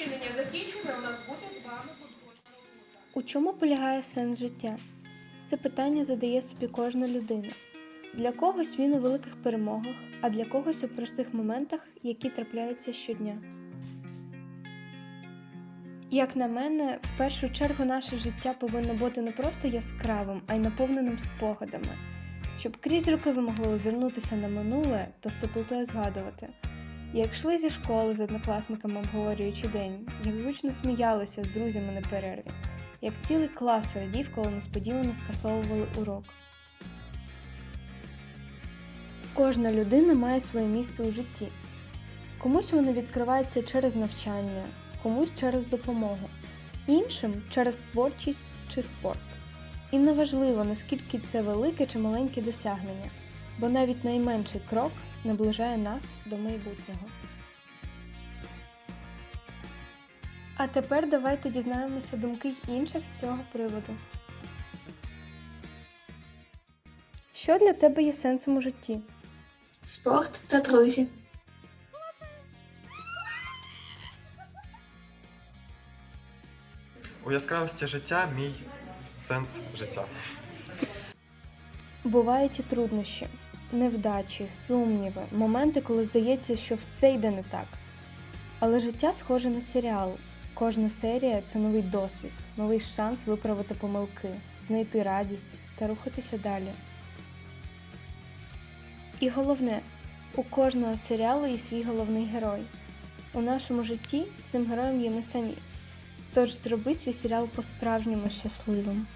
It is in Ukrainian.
розчинення закінчимо, у нас буде з вами контрольна робота. У чому полягає сенс життя? Це питання задає собі кожна людина. Для когось він у великих перемогах, а для когось у простих моментах, які трапляються щодня. Як на мене, в першу чергу наше життя повинно бути не просто яскравим, а й наповненим спогадами, щоб крізь роки ви могли озирнутися на минуле та з теплотою згадувати, як йшли зі школи з однокласниками, обговорюючи день, як гучно сміялися з друзями на перерві, як цілий клас радів, коли несподівано скасовували урок. Кожна людина має своє місце у житті. Комусь воно відкривається через навчання, комусь через допомогу, іншим через творчість чи спорт. І неважливо, наскільки це велике чи маленьке досягнення, бо навіть найменший крок наближає нас до майбутнього. А тепер давайте дізнаємося думки інших з цього приводу. Що для тебе є сенсом у житті? Спорт та друзі. У яскравості життя мій сенс життя. Бувають і труднощі, невдачі, сумніви, моменти, коли здається, що все йде не так. Але життя схоже на серіал. Кожна серія це новий досвід, новий шанс виправити помилки, знайти радість та рухатися далі. І головне, у кожного серіалу є свій головний герой. У нашому житті цим героєм є ми самі. Тож зроби свій серіал по-справжньому щасливим.